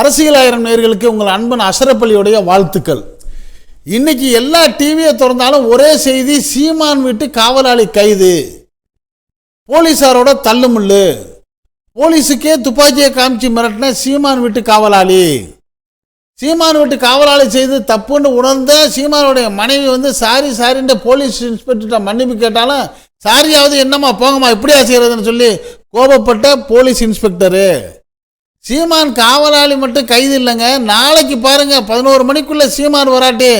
அரசியல் ஆயிரம் நேர்களுக்கு உங்கள் அன்பன் அசரப்பள்ளியுடைய வாழ்த்துக்கள். இன்னைக்கு எல்லா டிவியை திறந்தாலும் ஒரே செய்தி சீமான் வீட்டு காவலாளி கைது. போலீஸாரோட தள்ளுமுள்ளு போலீஸுக்கே துப்பாக்கியை காமிச்சு மிரட்டின சீமான் வீட்டு காவலாளி. சீமான் வீட்டு காவலாளி செய்து தப்புன்னு உணர்ந்த சீமானுடைய மனைவி வந்து சாரி சாரின்ற போலீஸ் இன்ஸ்பெக்டர்கிட்ட மன்னிப்பு கேட்டாலும் சாரியாவது என்னம்மா போங்கம்மா இப்படியா செய்கிறதுன்னு சொல்லி கோபப்பட்ட போலீஸ் இன்ஸ்பெக்டரு. சீமான் காவலாளி மட்டும் கைது இல்லைங்க. நாளைக்கு பாருங்க பதினோரு மணிக்குள்ளே சீமான் வராட்டி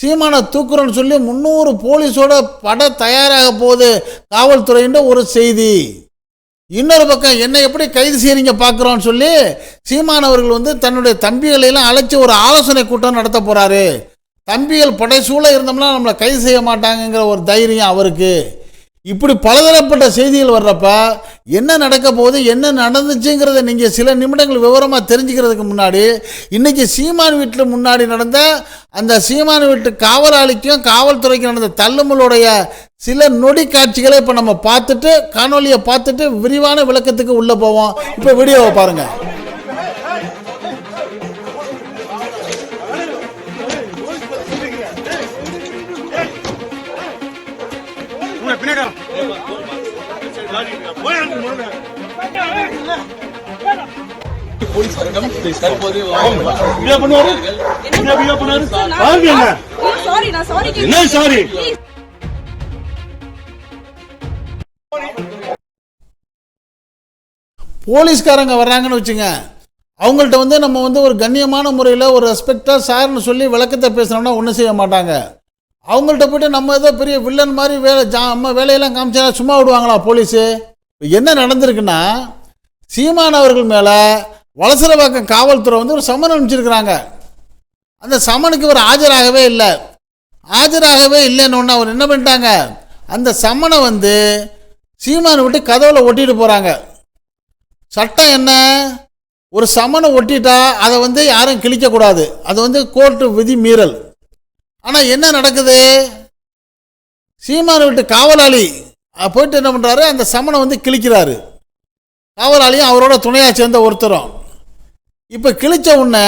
சீமானை தூக்குறோன்னு சொல்லி முந்நூறு போலீஸோட பட தயாராக போகுது காவல்துறைன்ற ஒரு செய்தி. இன்னொரு பக்கம் என்னை எப்படி கைது செய்கிறீங்க பார்க்குறோன்னு சொல்லி சீமான் அவர்கள் வந்து தன்னுடைய தம்பிகளை எல்லாம் அழைச்சி ஒரு ஆலோசனை கூட்டம் நடத்த போகிறாரு தம்பிகள் படைசூழ இருந்தோம்னா நம்மளை கைது செய்ய மாட்டாங்கங்கிற ஒரு தைரியம் அவருக்கு. இப்படி பலதரப்பட்ட செய்திகள் வர்றப்ப என்ன நடக்க போகுது என்ன நடந்துச்சுங்கிறத நீங்கள் சில நிமிடங்கள் விவரமாக தெரிஞ்சுக்கிறதுக்கு முன்னாடி இன்னைக்கு சீமான் வீட்டில் முன்னாடி நடந்த அந்த சீமான் வீட்டு காவலாளிக்கும் காவல்துறைக்கும் நடந்த தள்ளுமலுடைய சில நொடி காட்சிகளை இப்போ நம்ம பார்த்துட்டு காணொலியை பார்த்துட்டு விரிவான விளக்கத்துக்கு உள்ளே போவோம். இப்போ வீடியோவை பாருங்கள் தற்போது என்ன சாரி போலீஸ்காரங்க வர்றாங்கன்னு வச்சுங்க. அவங்கள்ட்ட வந்து நம்ம வந்து ஒரு கண்ணியமான முறையில் ஒரு ரெஸ்பெக்டாக சார்னு சொல்லி விளக்கத்தை பேசுனோம்னா ஒன்றும் செய்ய மாட்டாங்க. அவங்கள்ட்ட போயிட்டு நம்ம ஏதோ பெரிய வில்லன் மாதிரி வேலை ஜா நம்ம வேலையெல்லாம் காமிச்சா சும்மா விடுவாங்களா போலீஸு? இப்போ என்ன நடந்திருக்குன்னா சீமான் அவர்கள் மேலே வலசரவாக்கம் காவல்துறை வந்து ஒரு சம்மன் அனுப்பிச்சிருக்கிறாங்க. அந்த சம்மனுக்கு இவர் ஆஜராகவே இல்லை. ஆஜராகவே இல்லைன்னு ஒன்று அவர் என்ன பண்ணிட்டாங்க? அந்த சம்மனை வந்து சீமானை விட்டு கதவில் ஒட்டிட்டு போகிறாங்க சட்டம் என்ன? ஒரு சமனை ஒட்டிட்டா அதை வந்து யாரும் கிழிக்கக்கூடாது அது வந்து கோர்ட்டு விதி மீறல். ஆனால் என்ன நடக்குது? சீமான் விட்டு காவலாளி போயிட்டு என்ன பண்ணுறாரு அந்த சமனை வந்து கிழிக்கிறாரு. காவலாளியும் அவரோட துணையாக சேர்ந்த ஒருத்தரும். இப்போ கிழிச்ச உடனே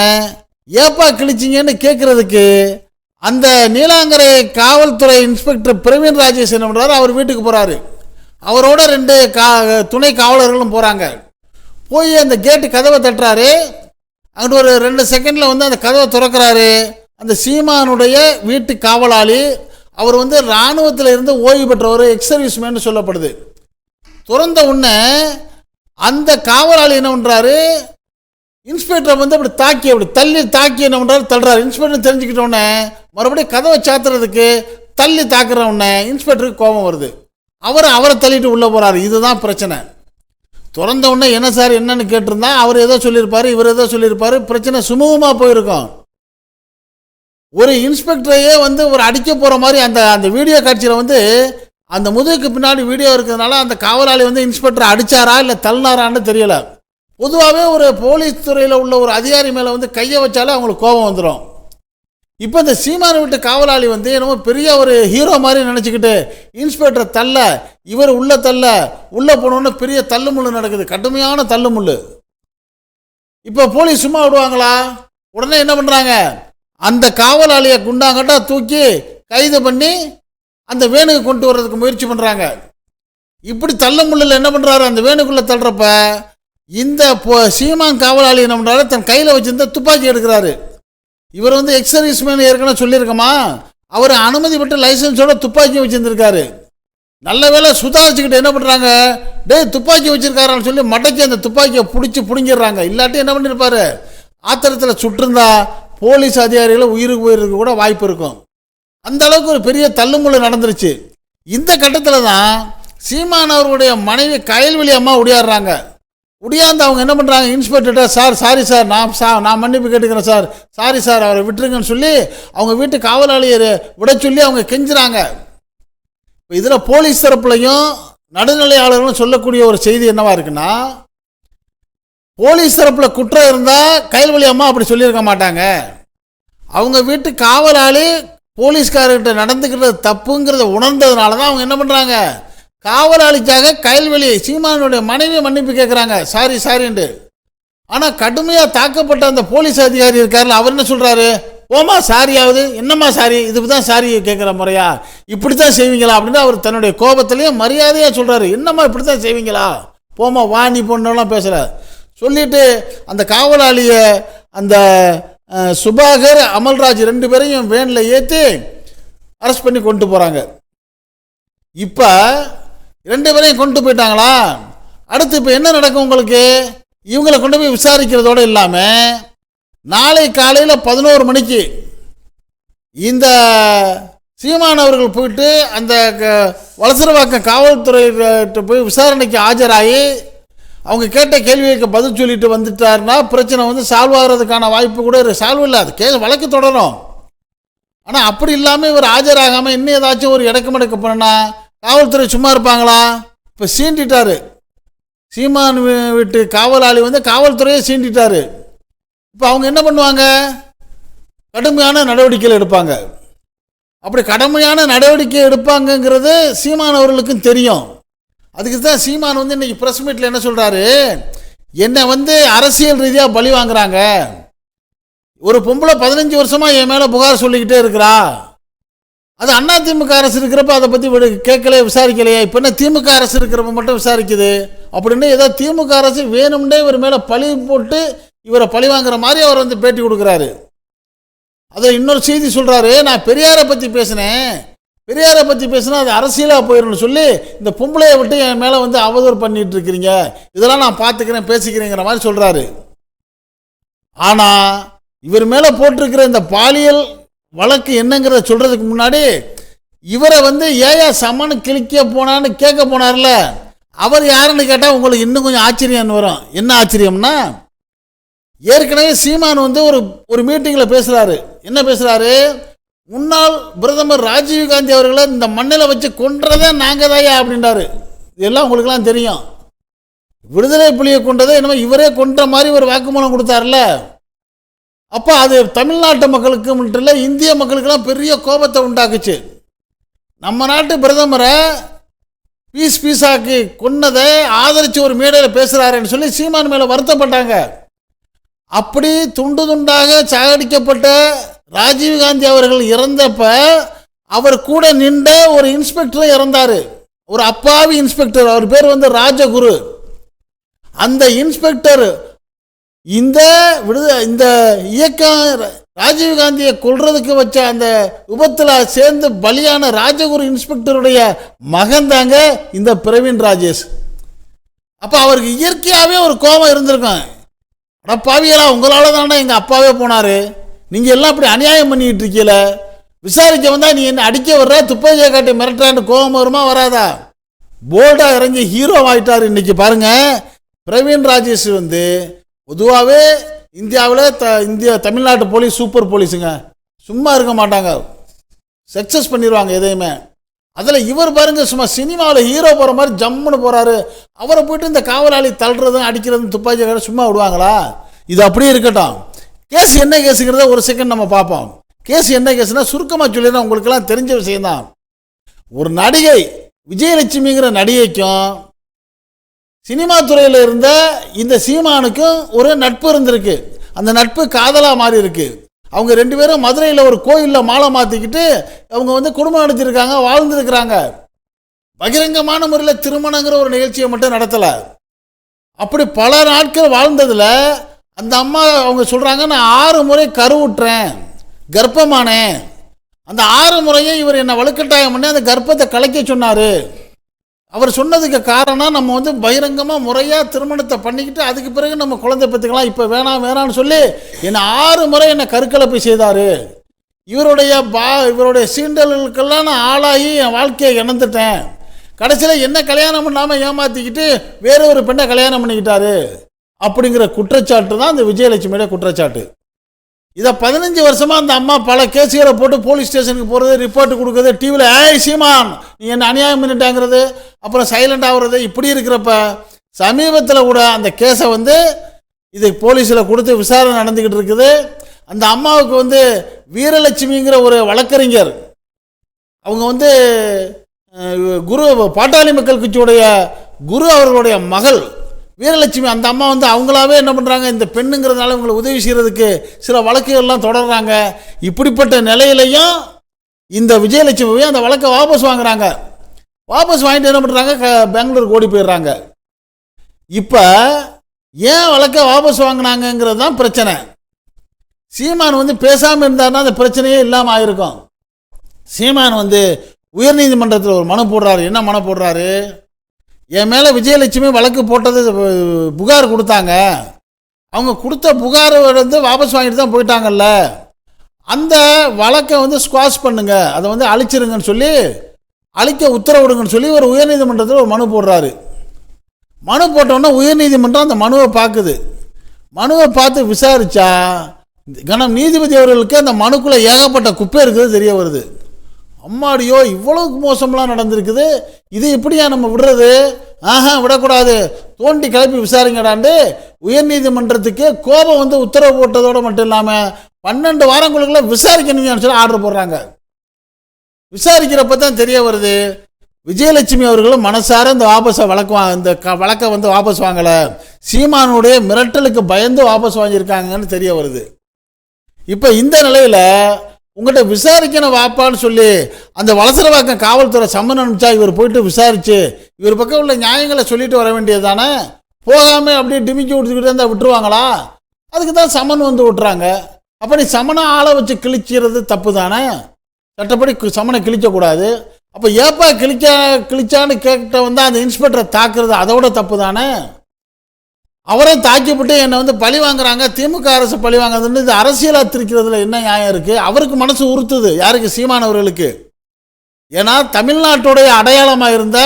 ஏப்பா கிழிச்சிங்கன்னு கேட்குறதுக்கு அந்த நீலாங்கரை காவல்துறை இன்ஸ்பெக்டர் பிரவீன் ராஜேஷ் என்ன பண்ணுறாரு அவர் வீட்டுக்கு போகிறாரு அவரோட ரெண்டு கா துணை காவலர்களும் போகிறாங்க போய் அந்த கேட்டு கதவை தட்டுறாரு. அங்கிட்டு ஒரு ரெண்டு செகண்டில் வந்து அந்த கதவை திறக்கிறாரு. அந்த சீமானுடைய வீட்டு காவலாளி அவர் வந்து இராணுவத்தில் இருந்து ஓய்வு பெற்றவர் எக்ஸ் சர்வீஸ்மேன் சொல்லப்படுது. திறந்த உடனே அந்த காவலாளி என்ன பண்ணுறாரு இன்ஸ்பெக்டரை வந்து அப்படி தாக்கி அப்படி தள்ளி தாக்கி என்ன பண்ணுறாரு தள்ளுறாரு. இன்ஸ்பெக்டர் தெரிஞ்சுக்கிட்டோடனே மறுபடியும் கதவை சாத்துறதுக்கு தள்ளி தாக்குற உடனே இன்ஸ்பெக்டருக்கு கோபம் வருது. அவர் அவரை தள்ளிட்டு உள்ளே போகிறாரு இதுதான் பிரச்சனை. திறந்த உடனே என்ன சார் என்னன்னு கேட்டிருந்தா அவர் ஏதோ சொல்லியிருப்பார் இவர் ஏதோ சொல்லியிருப்பார். பிரச்சனை சுமூகமாக போயிருக்கும். ஒரு இன்ஸ்பெக்டரையே வந்து ஒரு அடிக்க போகிற மாதிரி அந்த அந்த வீடியோ காட்சியில் வந்து அந்த முதுகுக்கு பின்னாடி வீடியோ இருக்கிறதுனால அந்த காவலாளி வந்து இன்ஸ்பெக்டரை அடிச்சாரா இல்லை தள்ளினாரான்னு தெரியலை. பொதுவாகவே ஒரு போலீஸ் துறையில் உள்ள ஒரு அதிகாரி மேலே வந்து கையை வச்சாலே அவங்களுக்கு கோபம் வந்துடும் இப்போ இந்த சீமான வீட்டு காவலாளி வந்து என்னமோ பெரிய ஒரு ஹீரோ மாதிரி நினச்சிக்கிட்டு இன்ஸ்பெக்டரை தள்ள இவர் உள்ளே தள்ள உள்ளே போனோன்னு பெரிய தள்ளுமுள்ளு நடக்குது. கடுமையான தள்ளுமுள்ளு. இப்போ போலீஸ் சும்மா விடுவாங்களா? உடனே என்ன பண்ணுறாங்க அந்த காவலாளியை குண்டாங்கட்டா தூக்கி கைது பண்ணி அந்த வேணுக்கு கொண்டு வர்றதுக்கு முயற்சி பண்ணுறாங்க இப்படி தள்ள முள்ளில் என்ன பண்ணுறாரு அந்த வேணுக்குள்ளே தள்ளுறப்ப இந்த சீமான் காவலாளி என்ன பண்ணுறாரு தன் கையில் வச்சிருந்த துப்பாக்கி எடுக்கிறாரு. இவர் வந்து எக்ஸ் மேன் ஏற்கனவே சொல்லியிருக்கோமா? அவர் அனுமதி பெற்ற லைசன்ஸோட துப்பாக்கி வச்சுருந்துருக்காரு. நல்ல வேளை சுதாரிச்சுக்கிட்டு என்ன பண்ணுறாங்க டேய் துப்பாக்கி வச்சிருக்காரான்னு சொல்லி மடக்கி அந்த துப்பாக்கியை பிடிச்சி பிடுங்கிடுறாங்க. இல்லாட்டி என்ன பண்ணியிருப்பாரு ஆத்திரத்தில் சுட்டிருந்தா போலீஸ் அதிகாரிகளை உயிருக்கு போயிருக்கு கூட வாய்ப்பு இருக்கும். அந்த அளவுக்கு ஒரு பெரிய தள்ளுமுள்ளு நடந்துருச்சு. இந்த கட்டத்தில் தான் சீமான் அவர்களுடைய மனைவி கயல்வெளி அம்மா உடையாடுறாங்க உடையாந்து அவங்க என்ன பண்ணுறாங்க இன்ஸ்பெக்டர்கிட்ட சார் சாரி சார் நான் சா நான் மன்னிப்பு கேட்டுக்கிறேன் சார். சாரி சார் அவரை விட்டுருங்கன்னு சொல்லி அவங்க வீட்டு காவலாளியர் விட சொல்லி அவங்க கெஞ்சுறாங்க. இப்போ இதில் போலீஸ் தரப்புலையும் நடுநிலையாளர்களும் சொல்லக்கூடிய ஒரு செய்தி என்னவா இருக்குன்னா போலீஸ் தரப்பில் குற்றம் இருந்தால் கைல்வழி அம்மா அப்படி சொல்லியிருக்க மாட்டாங்க. அவங்க வீட்டு காவலாளி போலீஸ்காரர்கிட்ட நடந்துக்கிறது தப்புங்கிறத உணர்ந்ததுனால தான் அவங்க என்ன பண்ணுறாங்க காவலாளிக்காக கைல்வெளி சீமானுடைய மனைவி மன்னிப்பு கேட்குறாங்க சாரி சாரின்ட்டு. ஆனால் கடுமையாக தாக்கப்பட்ட அந்த போலீஸ் அதிகாரி இருக்கார்ல அவர் என்ன சொல்கிறாரு போமா சாரியாவது. என்னம்மா சாரி? இதுக்கு தான் சாரி கேட்குற முறையா? இப்படி தான் செய்வீங்களா? அப்படின்னு அவர் தன்னுடைய கோபத்திலையும் மரியாதையாக சொல்கிறாரு என்னம்மா இப்படி தான் செய்வீங்களா? போமா வா நீ பொண்ணெல்லாம் பேசல சொல்லிட்டு அந்த காவலாளியை அந்த சுபாகர் அமல்ராஜ் ரெண்டு பேரையும் வேனில் ஏற்றி அரெஸ்ட் பண்ணி கொண்டு போகிறாங்க இப்போ ரெண்டு பேரையும் கொண்டு போயிட்டாங்களா? அடுத்து இப்போ என்ன நடக்கும் உங்களுக்கு? இவங்களை கொண்டு போய் விசாரிக்கிறதோடு இல்லாமல் நாளை காலையில் பதினோரு மணிக்கு இந்த சீமான் அவர்கள் போயிட்டு அந்த க- வலசரவாக்கம் காவல்துறையிட்ட போய் விசாரணைக்கு ஆஜராகி அவங்க கேட்ட கேள்விக்கு பதில் சொல்லிட்டு வந்துட்டார்னா பிரச்சனை வந்து சால்வ் ஆகிறதுக்கான வாய்ப்பு கூட சால்வ் இல்லை. அது கேஸ் வழக்கு தொடரும். ஆனால் அப்படி இல்லாமல் இவர் ஆஜராகாமல் இன்னும் ஏதாச்சும் ஒரு இடக்கமடக்க பண்ணா காவல்துறை சும்மா இருப்பாங்களா? இப்போ சீண்டிட்டாரு. சீமான் விட்டு வீட்டு காவலாளி வந்து காவல்துறையை சீண்டிட்டாரு. இப்போ அவங்க என்ன பண்ணுவாங்க? கடுமையான நடவடிக்கைகள் எடுப்பாங்க. அப்படி கடுமையான நடவடிக்கை எடுப்பாங்கங்கிறது சீமான் அவர்களுக்கும் தெரியும். அதுக்கு தான் சீமான் வந்து இன்றைக்கி ப்ரெஸ் மீட்டில் என்ன சொல்கிறாரு என்னை வந்து அரசியல் ரீதியாக பழி வாங்குறாங்க. ஒரு பொம்பளை பதினஞ்சு வருஷமாக என் மேலே புகார் சொல்லிக்கிட்டே இருக்கிறா. அது அண்ணா திமுக அரசு இருக்கிறப்ப அதை பற்றி விடு கேட்கலையே விசாரிக்கலையே. இப்போ என்ன திமுக அரசு இருக்கிறப்ப மட்டும் விசாரிக்குது? அப்படின்னு ஏதோ திமுக அரசு வேணும்னே இவர் மேலே பழி போட்டு இவரை பழி வாங்குற மாதிரி அவர் வந்து பேட்டி கொடுக்குறாரு. அதில் இன்னொரு செய்தி சொல்கிறாரு நான் பெரியாரை பற்றி பேசினேன். பெரியாரை பற்றி பேசினா அது அரசியலாக போயிடும்னு சொல்லி இந்த பொம்பளையை விட்டு என் மேலே வந்து அவதூறு பண்ணிட்டு இருக்கிறீங்க இதெல்லாம் நான் பார்த்துக்கிறேன் பேசிக்கிறேங்கிற மாதிரி சொல்கிறாரு ஆனால் இவர் மேலே போட்டிருக்கிற இந்த பாலியல் வழக்கு என்னங்கிறத சொல்கிறதுக்கு முன்னாடி இவரை வந்து ஏயா சமனு கிழிக்க போனான்னு கேட்க போனார்ல அவர் யாருன்னு கேட்டால் உங்களுக்கு இன்னும் கொஞ்சம் ஆச்சரியம் வரும். என்ன ஆச்சரியம்னா ஏற்கனவே சீமான் வந்து ஒரு ஒரு மீட்டிங்கில் பேசுகிறாரு என்ன பேசுகிறாரு முன்னாள் பிரதமர் ராஜீவ் காந்தி அவர்களை இந்த மண்ணில் வச்சு கொன்றதே நாங்கள் தாயா அப்படின்றாரு. இதெல்லாம் உங்களுக்கெல்லாம் தெரியும். விடுதலை புலியை கொண்டதை என்னமோ இவரே கொன்ற மாதிரி ஒரு வாக்குமூலம் கொடுத்தார்ல அப்போ அது தமிழ்நாட்டு மக்களுக்கு மட்டும் இல்லை இந்திய மக்களுக்கெல்லாம் பெரிய கோபத்தை உண்டாக்குச்சு. நம்ம நாட்டு பிரதமரை பீஸ் பீஸாக்கி கொன்னதை ஆதரித்து ஒரு மேடையில் பேசுகிறாருன்னு சொல்லி சீமான் மேலே வருத்தப்பட்டாங்க. அப்படி துண்டு துண்டாக சாகடிக்கப்பட்ட ராஜீவ்காந்தி அவர்கள் இறந்தப்ப அவர் கூட நின்ற ஒரு இன்ஸ்பெக்டர் இறந்தார். ஒரு அப்பாவி இன்ஸ்பெக்டர். அவர் பேர் வந்து ராஜகுரு. அந்த இன்ஸ்பெக்டர் இந்த விடுத இந்த இயக்கம் ராஜீவ்காந்தியை கொள்றதுக்கு வச்ச அந்த விபத்தில் சேர்ந்து பலியான ராஜகுரு இன்ஸ்பெக்டருடைய மகன் தாங்க இந்த பிரவீன் ராஜேஷ். அப்போ அவருக்கு இயற்கையாகவே ஒரு கோபம் இருந்திருக்கும். அட உங்களால் தானே எங்கள் அப்பாவே போனார். நீங்கள் எல்லாம் அப்படி அநியாயம் பண்ணிக்கிட்டு இருக்கீல? விசாரிக்க வந்தால் நீ என்ன அடிக்க வர்ற? துப்பாக்கியை காட்டி மிரட்டான்னு கோபம் வருமா வராதா? போல்டாக இறங்கி ஹீரோ ஆகிட்டார் இன்றைக்கி பாருங்க. பிரவீன் ராஜேஷ் வந்து பொதுவாகவே இந்தியாவில் த இந்தியா தமிழ்நாட்டு போலீஸ் சூப்பர் போலீஸுங்க. சும்மா இருக்க மாட்டாங்க. சக்ஸஸ் பண்ணிடுவாங்க எதையுமே. அதில் இவர் பாருங்க சும்மா சினிமாவில் ஹீரோ போகிற மாதிரி ஜம்முன்னு போகிறாரு அவரை போயிட்டு இந்த காவலாளி தள்ளுறதும் அடிக்கிறதும் துப்பாக்கி சும்மா விடுவாங்களா? இது அப்படியே இருக்கட்டும். கேஸ் என்ன கேஸுங்கிறத ஒரு செகண்ட் நம்ம பார்ப்போம். கேஸ் என்ன கேஸ்னால் சுருக்கமாக சொல்லினா உங்களுக்கெல்லாம் தெரிஞ்ச விஷயம்தான். ஒரு நடிகை விஜயலட்சுமிங்கிற நடிகைக்கும் சினிமா துறையில் இருந்த இந்த சீமானுக்கும் ஒரு நட்பு இருந்திருக்கு. அந்த நட்பு காதலாக மாறி இருக்கு அவங்க ரெண்டு பேரும் மதுரையில் ஒரு கோயிலில் மாலை மாற்றிக்கிட்டு அவங்க வந்து குடும்பம் நடத்தியிருக்காங்க வாழ்ந்துருக்கிறாங்க. பகிரங்கமான முறையில் திருமணங்கிற ஒரு நிகழ்ச்சியை மட்டும் நடத்தலை. அப்படி பல நாட்கள் வாழ்ந்ததில் அந்த அம்மா அவங்க சொல்கிறாங்க நான் ஆறு முறை கருவுற்றேன் கர்ப்பமானேன். அந்த ஆறு முறையும் இவர் என்னை வலுக்கட்டாயம் பண்ணி அந்த கர்ப்பத்தை கலைக்க சொன்னார். அவர் சொன்னதுக்கு காரணம் நம்ம வந்து பகிரங்கமாக முறையாக திருமணத்தை பண்ணிக்கிட்டு அதுக்கு பிறகு நம்ம குழந்தை பெற்றுக்கலாம் இப்போ வேணாம் வேணான்னு சொல்லி என்னை ஆறு முறை என்னை கருக்கலைப்பு செய்தார். இவருடைய பா இவருடைய சீண்டல்களுக்கெல்லாம் நான் ஆளாகி என் வாழ்க்கையை இழந்துட்டேன் கடைசியில் என்ன கல்யாணம் பண்ணாமல் ஏமாற்றிக்கிட்டு வேற ஒரு பெண்ணை கல்யாணம் பண்ணிக்கிட்டாரு. அப்படிங்கிற குற்றச்சாட்டு தான் இந்த விஜயலட்சுமியோட குற்றச்சாட்டு. இதை பதினஞ்சு வருஷமாக அந்த அம்மா பல கேஸுகளை போட்டு போலீஸ் ஸ்டேஷனுக்கு போகிறது ரிப்போர்ட் கொடுக்குறது டிவியில் ஏய் சீமான் நீ என்ன அநியாயம் பண்ணிட்டாங்கிறது அப்புறம் சைலண்ட் ஆகுறது இப்படி இருக்கிறப்ப சமீபத்தில் கூட அந்த கேஸை வந்து இது போலீஸில் கொடுத்து விசாரணை நடந்துக்கிட்டு இருக்குது. அந்த அம்மாவுக்கு வந்து வீரலட்சுமிங்கிற ஒரு வழக்கறிஞர் அவங்க வந்து குரு பாட்டாளி மக்கள் கட்சியுடைய குரு அவர்களுடைய மகள் வீரலட்சுமி அந்த அம்மா வந்து அவங்களாவே என்ன பண்ணுறாங்க இந்த பெண்ணுங்கிறதுனால இவங்களை உதவி செய்கிறதுக்கு சில வழக்குகள்லாம் தொடர்றாங்க. இப்படிப்பட்ட நிலையிலையும் இந்த விஜயலட்சுமியும் அந்த வழக்கை வாபஸ் வாங்குறாங்க. வாபஸ் வாங்கிட்டு என்ன பண்ணுறாங்க க பெங்களூருக்கு ஓடி போயிடுறாங்க. இப்போ ஏன் வழக்கை வாபஸ் வாங்கினாங்கங்கிறது தான் பிரச்சனை. சீமான் வந்து பேசாமல் இருந்தாருன்னா அந்த பிரச்சனையே இல்லாமல் ஆயிருக்கும். சீமான் வந்து உயர்நீதிமன்றத்தில் ஒரு மனு போடுறாரு. என்ன மனு போடுறாரு? என் மேலே விஜயலட்சுமி வழக்கு போட்டது புகார் கொடுத்தாங்க. அவங்க கொடுத்த புகாரை வந்து வாபஸ் வாங்கிட்டு தான் போயிட்டாங்கல்ல. அந்த வழக்கை வந்து ஸ்குவாஷ் பண்ணுங்க. அதை வந்து அழிச்சிருங்கன்னு சொல்லி அழிக்க உத்தரவிடுங்கன்னு சொல்லி ஒரு உயர்நீதிமன்றத்தில் ஒரு மனு போடுறாரு. மனு போட்டோன்னே உயர்நீதிமன்றம் அந்த மனுவை பார்க்குது. மனுவை பார்த்து விசாரித்தா கணம் நீதிபதி அவர்களுக்கு அந்த மனுக்குள்ளே ஏகப்பட்ட குப்பை இருக்குது தெரிய வருது. அம்மாடியோ இவ்வளவு மோசம்லாம் நடந்திருக்குது. இது எப்படியா நம்ம விடுறது? ஆஹா விடக்கூடாது. தோண்டி கிளப்பி விசாரிங்கடாண்டு. உயர்நீதிமன்றத்துக்கு கோபம் வந்து உத்தரவு போட்டதோடு மட்டும் இல்லாமல் பன்னெண்டு வாரங்களுக்குள்ள விசாரிக்கணுங்கன்னு சொல்லி ஆர்டர் போடுறாங்க. விசாரிக்கிறப்ப தான் தெரிய வருது விஜயலட்சுமி அவர்களும் மனசார இந்த வாபஸை வழக்கு வா இந்த க வழக்கை வந்து வாபஸ் வாங்கலை. சீமானுடைய மிரட்டலுக்கு பயந்து வாபஸ் வாங்கியிருக்காங்கன்னு தெரிய வருது. இப்போ இந்த நிலையில் உங்கள்கிட்ட விசாரிக்கணும் வாப்பான்னு சொல்லி அந்த வளசரவாக்கம் காவல்துறை சம்மன் அனுப்பிச்சா இவர் போயிட்டு விசாரிச்சு இவர் பக்கம் உள்ள நியாயங்களை சொல்லிட்டு வர வேண்டியது தானே போகாமல் அப்படியே டிமிக்கி விட்டுக்கிட்டு இருந்தால் விட்டுருவாங்களா? அதுக்கு தான் சமன் வந்து விட்டுறாங்க. அப்போ நீ சமனை ஆளை வச்சு கிழிச்சிறது தப்பு தானே சட்டப்படி சமனை கிழிக்கக்கூடாது. அப்போ ஏப்பா கிழிச்சா கிழிச்சான்னு கேட்ட வந்து அந்த இன்ஸ்பெக்டரை தாக்குறது அதோட தப்பு தானே அவரை தாக்கிவிட்டு என்னை வந்து பழி வாங்குறாங்க திமுக அரசு பழி வாங்குறதுன்னு இது அரசியலாக திரிக்கிறதுல என்ன நியாயம் இருக்குது அவருக்கு மனசு உறுத்துது. யாருக்கு? சீமானவர்களுக்கு ஏன்னா தமிழ்நாட்டுடைய அடையாளமாக இருந்த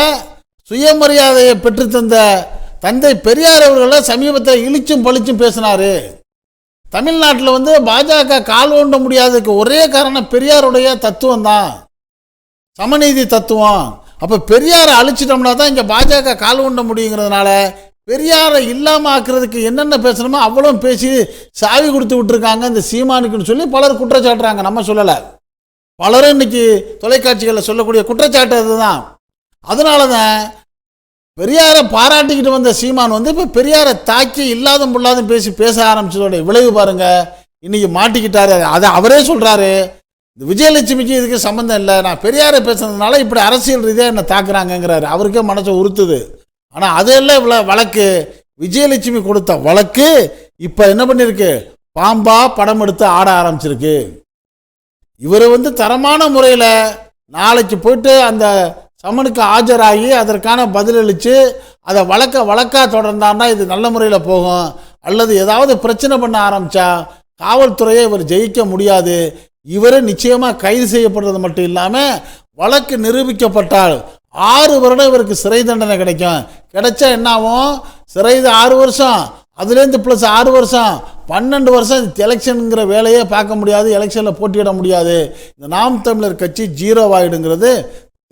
சுயமரியாதையை பெற்றுத்தந்த தந்தை பெரியார் அவர்களை சமீபத்தில் இழிச்சும் பழிச்சும் பேசினாரு. தமிழ்நாட்டில் வந்து பாஜக கால் ஊண்ட முடியாததுக்கு ஒரே காரணம் பெரியாருடைய தத்துவம் தான். சமநீதி தத்துவம். அப்போ பெரியாரை அழிச்சிட்டோம்னா தான் இங்கே பாஜக கால் ஊண்ட முடியுங்கிறதுனால பெரியாரை இல்லாமல் ஆக்குறதுக்கு என்னென்ன பேசணுமோ அவ்வளோ பேசி சாவி கொடுத்து விட்டுருக்காங்க இந்த சீமானுக்குன்னு சொல்லி பலர் குற்றச்சாட்டுறாங்க. நம்ம சொல்லலை. பலரும் இன்னைக்கு தொலைக்காட்சிகளில் சொல்லக்கூடிய குற்றச்சாட்டு அதுதான். அதனால தான் பெரியாரை பாராட்டிக்கிட்டு வந்த சீமான் வந்து இப்போ பெரியாரை தாக்கி இல்லாத பொல்லாதும் பேசி பேச ஆரம்பிச்சதோட விளைவு பாருங்க. இன்னைக்கு மாட்டிக்கிட்டாரு. அதை அவரே சொல்கிறாரு இந்த விஜயலட்சுமிக்கு இதுக்கு சம்மந்தம் இல்லை. நான் பெரியாரை பேசுனதுனால இப்படி அரசியல் ரீதியாக என்னை தாக்குறாங்கங்கிறாரு. அவருக்கே மனசை உறுத்துது. ஆனால் அதெல்லாம் இவ்வளோ வழக்கு. விஜயலட்சுமி கொடுத்த வழக்கு இப்போ என்ன பண்ணியிருக்கு பாம்பா படம் எடுத்து ஆட ஆரம்பிச்சிருக்கு. இவர் வந்து தரமான முறையில் நாளைக்கு போயிட்டு அந்த சமனுக்கு ஆஜராகி அதற்கான பதிலளித்து அதை வழக்க வழக்காக தொடர்ந்தான்னா இது நல்ல முறையில் போகும். அல்லது ஏதாவது பிரச்சனை பண்ண ஆரம்பித்தா காவல்துறையை இவர் ஜெயிக்க முடியாது. இவர் நிச்சயமாக கைது செய்யப்படுறது மட்டும் இல்லாமல் வழக்கு நிரூபிக்கப்பட்டால் ஆறு வருடம் இவருக்கு சிறை தண்டனை கிடைக்கும். கிடைச்சா என்ன ஆகும் சிறை ஆறு வருஷம். அதுலேருந்து ப்ளஸ் ஆறு வருஷம். பன்னெண்டு வருஷம் எலெக்ஷனுங்கிற வேலையே பார்க்க முடியாது எலெக்ஷனில் போட்டியிட முடியாது. இந்த நாம் தமிழர் கட்சி ஜீரோவாயிடுங்கிறது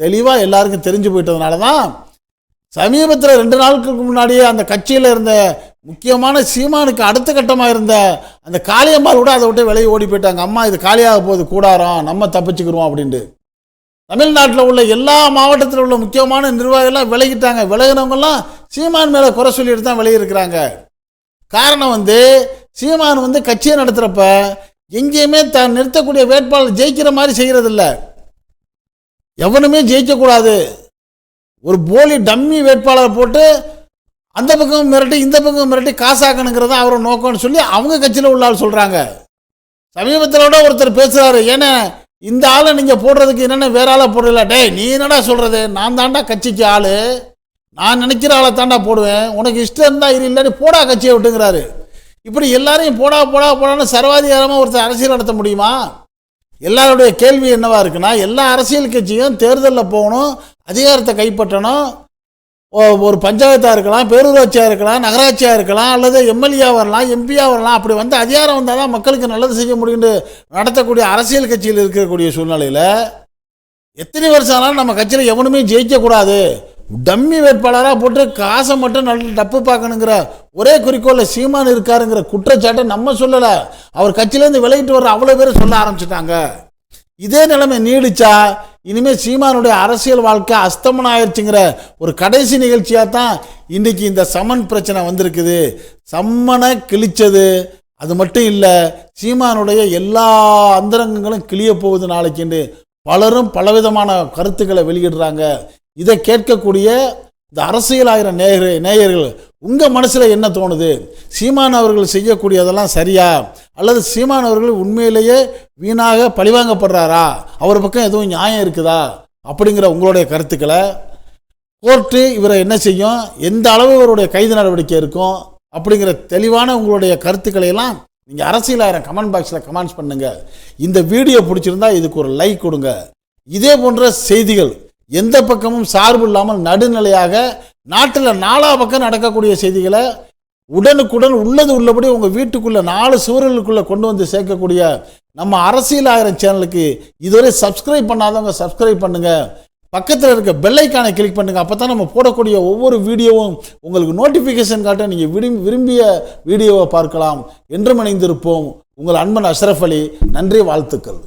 தெளிவாக எல்லாருக்கும் தெரிஞ்சு போயிட்டதுனால தான் சமீபத்தில் ரெண்டு நாளுக்கு முன்னாடியே அந்த கட்சியில் இருந்த முக்கியமான சீமானுக்கு அடுத்த கட்டமாக இருந்த அந்த காளியம்மாள் கூட அதை விட்டு வெளியே ஓடி போயிட்டாங்க. அம்மா இது காலியாக போகுது கூடாரம் நம்ம தப்பிச்சுக்கிறோம் அப்படின்ட்டு. தமிழ்நாட்டில் உள்ள எல்லா மாவட்டத்தில் உள்ள முக்கியமான நிர்வாகிகள்லாம் விலகிட்டாங்க. விலகினவங்கெல்லாம் சீமான் மேலே குறை சொல்லிட்டு தான் விலகிருக்கிறாங்க காரணம் வந்து சீமான் வந்து கட்சியை நடத்துகிறப்ப எங்கேயுமே தான் நிறுத்தக்கூடிய வேட்பாளர் ஜெயிக்கிற மாதிரி செய்கிறதில்ல எவனுமே ஜெயிக்கக்கூடாது. ஒரு போலி டம்மி வேட்பாளரை போட்டு அந்த பக்கம் மிரட்டி இந்த பக்கம் மிரட்டி காசாக்கணுங்கிறத அவரை நோக்கம்னு சொல்லி அவங்க கட்சியில் உள்ள ஆள் சொல்கிறாங்க சமீபத்தில் கூட ஒருத்தர் பேசுகிறாரு ஏன்னா இந்த ஆளை நீங்கள் போடுறதுக்கு என்னென்ன வேற ஆளை போடல டேய் நீ என்னடா சொல்கிறது நான் தாண்டா கட்சிக்கு ஆள். நான் நினைக்கிற ஆளை தாண்டா போடுவேன். உனக்கு இஷ்டம் இருந்தால் இரு இல்லாட்டி போடா கட்சியை விட்டுங்கிறாரு. இப்படி எல்லாரையும் போடா போடா போடான்னு சர்வாதிகாரமாக ஒருத்தர் அரசியல் நடத்த முடியுமா? எல்லாருடைய கேள்வி என்னவா இருக்குன்னா எல்லா அரசியல் கட்சியும் தேர்தலில் போகணும் அதிகாரத்தை கைப்பற்றணும் ஒரு பஞ்சாயத்தாக இருக்கலாம் பேரூராட்சியாக இருக்கலாம் நகராட்சியாக இருக்கலாம் அல்லது எம்எல்ஏ வரலாம் எம்பியாக வரலாம் அப்படி வந்து அதிகாரம் வந்தால் தான் மக்களுக்கு நல்லது செய்ய முடியும்னு நடத்தக்கூடிய அரசியல் கட்சியில் இருக்கக்கூடிய சூழ்நிலையில் எத்தனை வருஷம் ஆனாலும் நம்ம கட்சியில் எவனுமே ஜெயிக்கக்கூடாது டம்மி வேட்பாளராக போட்டு காசை மட்டும் நல்ல டப்பு பார்க்கணுங்கிற ஒரே குறிக்கோளில் சீமான் இருக்காருங்கிற குற்றச்சாட்டை நம்ம சொல்லலை. அவர் கட்சியிலேருந்து விலகிட்டு வர அவ்வளோ பேர் சொல்ல ஆரம்பிச்சிட்டாங்க. இதே நிலைமை நீடிச்சா இனிமேல் சீமானுடைய அரசியல் வாழ்க்கை அஸ்தமனம் ஆயிடுச்சுங்கிற ஒரு கடைசி நிகழ்ச்சியாக தான் இன்றைக்கி இந்த சமன் பிரச்சனை வந்திருக்குது. சம்மனை கிழிச்சது. அது மட்டும் இல்லை சீமானுடைய எல்லா அந்தரங்கங்களும் கிளிய போகுது நாளைக்குன்னு பலரும் பலவிதமான கருத்துக்களை வெளியிடுறாங்க. இதை கேட்கக்கூடிய இந்த அரசியல் ஆயிரம் நேயர்கள் நேயர்கள் உங்கள் மனசில் என்ன தோணுது? சீமான் அவர்கள் செய்யக்கூடியதெல்லாம் சரியா? அல்லது சீமான் அவர்கள் உண்மையிலேயே வீணாக பழிவாங்கப்படுறாரா? அவர் பக்கம் எதுவும் நியாயம் இருக்குதா? அப்படிங்கிற உங்களுடைய கருத்துக்களை கோர்ட்டு இவரை என்ன செய்யும்? எந்த அளவு இவருடைய கைது நடவடிக்கை இருக்கும்? அப்படிங்கிற தெளிவான உங்களுடைய கருத்துக்களை எல்லாம் நீங்கள் அரசியலாயிரம் கமெண்ட் பாக்ஸில் கமெண்ட்ஸ் பண்ணுங்கள் இந்த வீடியோ பிடிச்சிருந்தா இதுக்கு ஒரு லைக் கொடுங்க. இதே போன்ற செய்திகள் எந்த பக்கமும் சார்பு இல்லாமல் நடுநிலையாக நாட்டில் நாலா பக்கம் நடக்கக்கூடிய செய்திகளை உடனுக்குடன் உள்ளது உள்ளபடி உங்கள் வீட்டுக்குள்ளே நாலு சுவர்களுக்குள்ளே கொண்டு வந்து சேர்க்கக்கூடிய நம்ம அரசியல் ஆயிரம் சேனலுக்கு இதுவரை சப்ஸ்கிரைப் பண்ணாதவங்க சப்ஸ்கிரைப் பண்ணுங்கள் பக்கத்தில் இருக்க பெல்லைக்கானை கிளிக் பண்ணுங்கள் அப்போ தான் நம்ம போடக்கூடிய ஒவ்வொரு வீடியோவும் உங்களுக்கு நோட்டிஃபிகேஷன் காட்ட நீங்கள் விரும்பி விரும்பிய வீடியோவை பார்க்கலாம். என்றும் மணிந்திருப்போம் உங்கள் அன்பன் அஷ்ரஃப் அலி. நன்றி வாழ்த்துக்கள்.